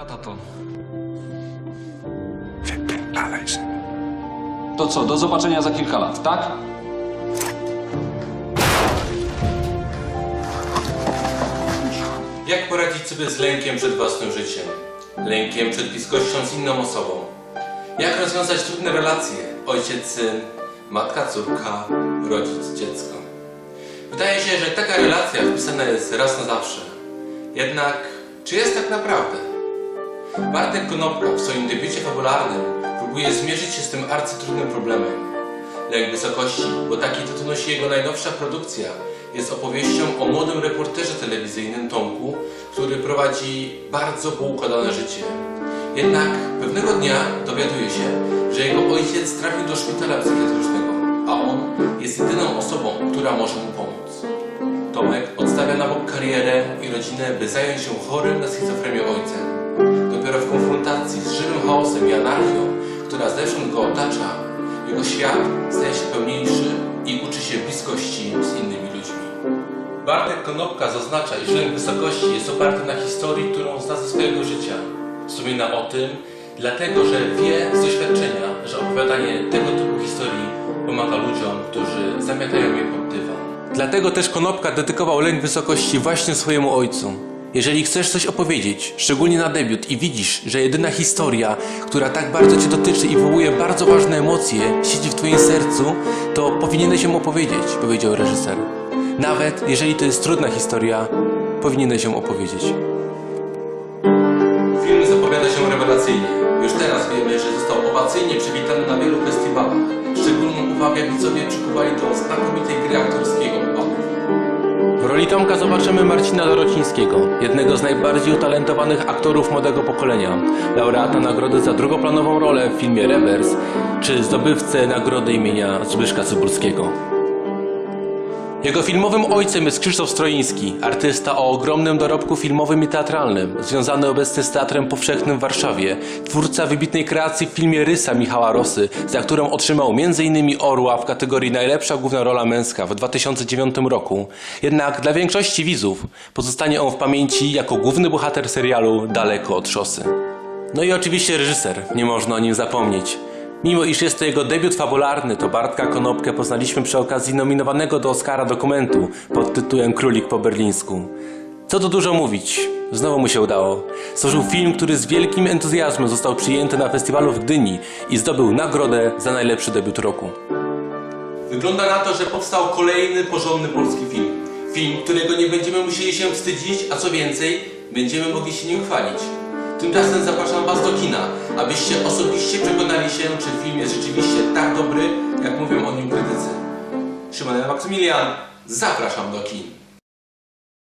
Ja, tato. Wypierdalaj się. To co, do zobaczenia za kilka lat, tak? Jak poradzić sobie z lękiem przed własnym życiem? Lękiem przed bliskością z inną osobą? Jak rozwiązać trudne relacje? Ojciec-syn, matka-córka, rodzic-dziecko. Wydaje się, że taka relacja wpisana jest raz na zawsze. Jednak, czy jest tak naprawdę? Bartek Konopka w swoim debiucie fabularnym próbuje zmierzyć się z tym arcytrudnym problemem. Lęk wysokości, bo taki tytuł nosi jego najnowsza produkcja, jest opowieścią o młodym reporterze telewizyjnym Tomku, który prowadzi bardzo poukładane życie. Jednak pewnego dnia dowiaduje się, że jego ojciec trafił do szpitala psychiatrycznego, a on jest jedyną osobą, która może mu pomóc. Tomek odstawia na bok karierę i rodzinę, by zająć się chorym na schizofrenię ojcem. Dopiero w konfrontacji z żywym chaosem i anarchią, która zewsząd go otacza, jego świat staje się pełniejszy i uczy się bliskości z innymi ludźmi. Bartek Konopka zaznacza, iż lęk wysokości jest oparty na historii, którą zna ze swojego życia. Wspomina o tym, dlatego że wie z doświadczenia, że opowiadanie tego typu historii pomaga ludziom, którzy zamiatają je pod dywan. Dlatego też Konopka dedykował lęk wysokości właśnie swojemu ojcu. Jeżeli chcesz coś opowiedzieć, szczególnie na debiut i widzisz, że jedyna historia, która tak bardzo Cię dotyczy i wywołuje bardzo ważne emocje, siedzi w Twoim sercu, to powinieneś ją opowiedzieć, powiedział reżyser. Nawet jeżeli to jest trudna historia, powinieneś ją opowiedzieć. Film zapowiada się rewelacyjnie. Już teraz wiemy, że został owacyjnie przywitany na wielu festiwalach. Szczególną uwagę widzowie przykuwali do znakomitej gry. W roli Tomka zobaczymy Marcina Dorocińskiego, jednego z najbardziej utalentowanych aktorów młodego pokolenia, laureata nagrody za drugoplanową rolę w filmie Rewers, czy zdobywcę nagrody imienia Zbyszka Cybulskiego. Jego filmowym ojcem jest Krzysztof Stroiński, artysta o ogromnym dorobku filmowym i teatralnym, związany obecnie z Teatrem Powszechnym w Warszawie, twórca wybitnej kreacji w filmie Rysa Michała Rosy, za którą otrzymał m.in. Orła w kategorii Najlepsza główna rola męska w 2009 roku. Jednak dla większości widzów pozostanie on w pamięci jako główny bohater serialu Daleko od szosy. No i oczywiście reżyser, nie można o nim zapomnieć. Mimo iż jest to jego debiut fabularny, to Bartka Konopkę poznaliśmy przy okazji nominowanego do Oscara dokumentu pod tytułem Królik po berlińsku. Co tu dużo mówić, znowu mu się udało. Stworzył film, który z wielkim entuzjazmem został przyjęty na festiwalu w Gdyni i zdobył nagrodę za najlepszy debiut roku. Wygląda na to, że powstał kolejny porządny polski film. Film, którego nie będziemy musieli się wstydzić, a co więcej, będziemy mogli się nim chwalić. Tymczasem zapraszam Was do kina, abyście osobiście przekonali się, czy film jest rzeczywiście tak dobry, jak mówią o nim krytycy. Szymon Maksymilian, zapraszam do kin.